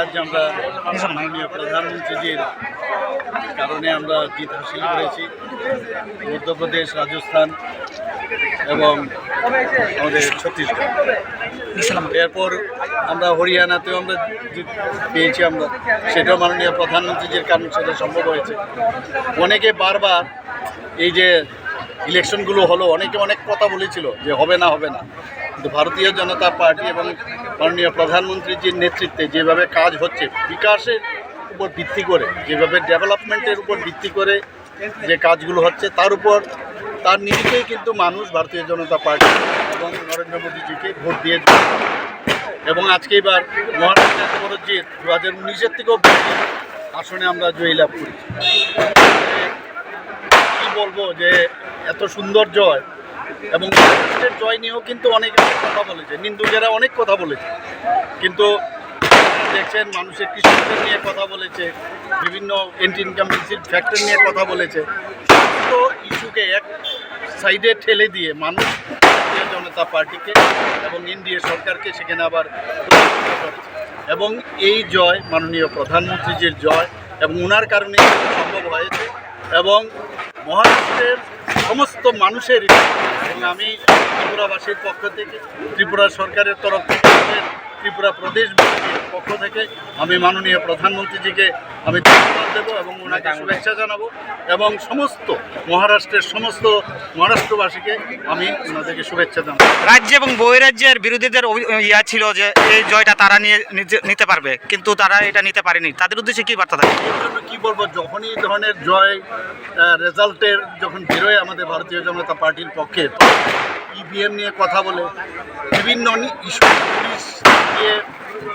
রাজ্যে আমরা মাননীয় প্রধানমন্ত্রীজির কারণে আমরা জিত হাসিল করেছি। মধ্যপ্রদেশ, রাজস্থান এবং আমাদের ছত্তিশগড়। এরপর আমরা হরিয়ানাতেও আমরা জিত পেয়েছি আমরা। সেটাও মাননীয় প্রধানমন্ত্রীজির কারণে সেটা সম্ভব হয়েছে। অনেকে বারবার এই যে ইলেকশনগুলো হলো, অনেকে অনেক কথা বলেছিল যে হবে না হবে না। ভারতীয় জনতা পার্টি এবং মাননীয় প্রধানমন্ত্রীজির নেতৃত্বে যেভাবে কাজ হচ্ছে, বিকাশের উপর ভিত্তি করে, যেভাবে ডেভেলপমেন্টের উপর ভিত্তি করে যে কাজগুলো হচ্ছে, তার উপর, তার নিরিখেই কিন্তু মানুষ ভারতীয় জনতা পার্টি এবং নরেন্দ্র মোদীজিকে ভোট দিয়ে এবং আজকে এবার মহারাষ্ট্র এত দু হাজার উনিশের থেকেও আসনে আমরা জয়লাভ করি কি বলব যে, এত সুন্দর জয় এবং জয় নিয়েও কিন্তু অনেক কথা বলেছে। নিন্দুকেরা অনেক কথা বলেছে। কিন্তু দেখছেন, মানুষের কৃষকদের নিয়ে কথা বলেছে, বিভিন্ন এন্টি ইনকামেন্সির ফ্যাক্টরি নিয়ে কথা বলেছে। সমস্ত ইস্যুকে এক সাইডে ঠেলে দিয়ে মানুষ ভারতীয় জনতা পার্টিকে এবং এনডিএ সরকারকে সেখানে আবার এবং এই জয় মাননীয় প্রধানমন্ত্রীজির জয় এবং ওনার কারণে সম্ভব হয়েছে এবং মহারাষ্ট্রের সমস্ত মানুষের এবং আমি ত্রিপুরাবাসীর পক্ষ থেকে ত্রিপুরা সরকারের তরফ থেকে ত্রিপুরা প্রদেশ পক্ষ থেকে আমি মাননীয় প্রধানমন্ত্রীজিকে আমি ধন্যবাদ দেবো এবং ওনাকে শুভেচ্ছা জানাব এবং সমস্ত মহারাষ্ট্রের সমস্ত মহারাষ্ট্রবাসীকে আমি ওনাদেরকে শুভেচ্ছা জানাব। রাজ্য এবং বহিরাজ্যের বিরোধীদের ইয়া ছিল যে এই জয়টা তারা নিয়ে নিতে- পারবে কিন্তু তারা এটা নিতে পারেনি। তাদের উদ্দেশ্যে কি বার্তা থাকে কি বলব যখনই এই ধরনের জয় রেজাল্টের যখন বেরোয় আমাদের ভারতীয় জনতা পার্টির পক্ষে ইভিএম নিয়ে কথা বলে বিভিন্ন ইস্যু পুলিশ নিয়ে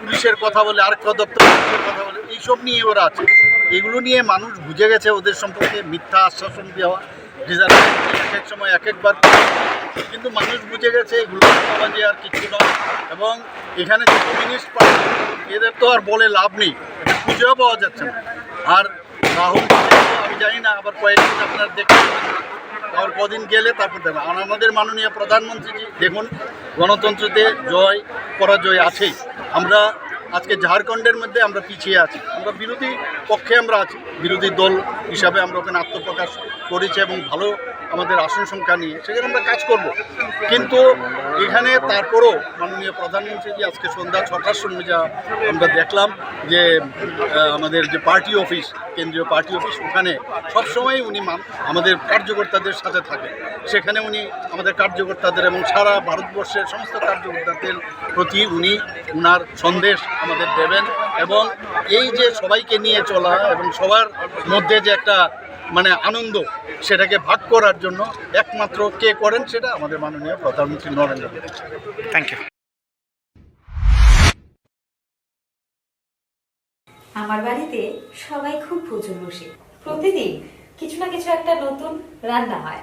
পুলিশের কথা বলে আরক্ষা দপ্তরের কথা বলে, এইসব নিয়ে ওরা আছে। এগুলো নিয়ে মানুষ বুঝে গেছে ওদের সম্পর্কে মিথ্যা আশ্বাসন দেওয়া রিজার্ভেশন এক এক সময় এক একবার। কিন্তু মানুষ বুঝে গেছে এগুলো সমাজে আর কিছু নয়। এবং এখানে যে কমিউনিস্ট পার্টি এদের তো আর বলে লাভ নেই। খুঁজেও পাওয়া যাচ্ছে না। আর রাহুল আমি জানি না, আবার কয়েকদিন আপনার দেখতে। আবার কদিন গেলে তারপর দেখবেন আর আমাদের মাননীয় প্রধানমন্ত্রীজি, দেখুন, গণতন্ত্রতে জয়, পরাজয় আছেই। আমরা আজকে ঝাড়খণ্ডের মধ্যে আমরা পিছিয়ে আছি। আমরা বিরোধী পক্ষে আমরা আছি। বিরোধী দল হিসাবে আমরা ওখানে আত্মপ্রকাশ করেছি এবং ভালো আমাদের আসন সংখ্যা নিয়ে সেখানে আমরা কাজ করব। কিন্তু এখানে তারপরও মাননীয় প্রধানমন্ত্রীজি আজকে সন্ধ্যা ছটার সময় যা আমরা দেখলাম যে আমাদের যে পার্টি অফিস, কেন্দ্রীয় পার্টি অফিস, ওখানে সবসময় উনি আমাদের কার্যকর্তাদের সাথে থাকেন। সেখানে উনি আমাদের কার্যকর্তাদের এবং সারা ভারতবর্ষের সমস্ত কার্যকর্তাদের প্রতি উনি উনার সন্দেশ আমাদের দেবেন এবং এই যে সবাইকে নিয়ে চলা এবং সবার মধ্যে যে একটা মানে আনন্দ সেটাকে ভাগ করার জন্য একমাত্র কে করেন সেটা আমাদের মাননীয় প্রধানমন্ত্রী নরেন্দ্র মোদী। থ্যাংক ইউ আমার বাড়িতে সবাই খুব পুজো বসে। প্রতিদিন কিছু না কিছু একটা নতুন রান্না হয়।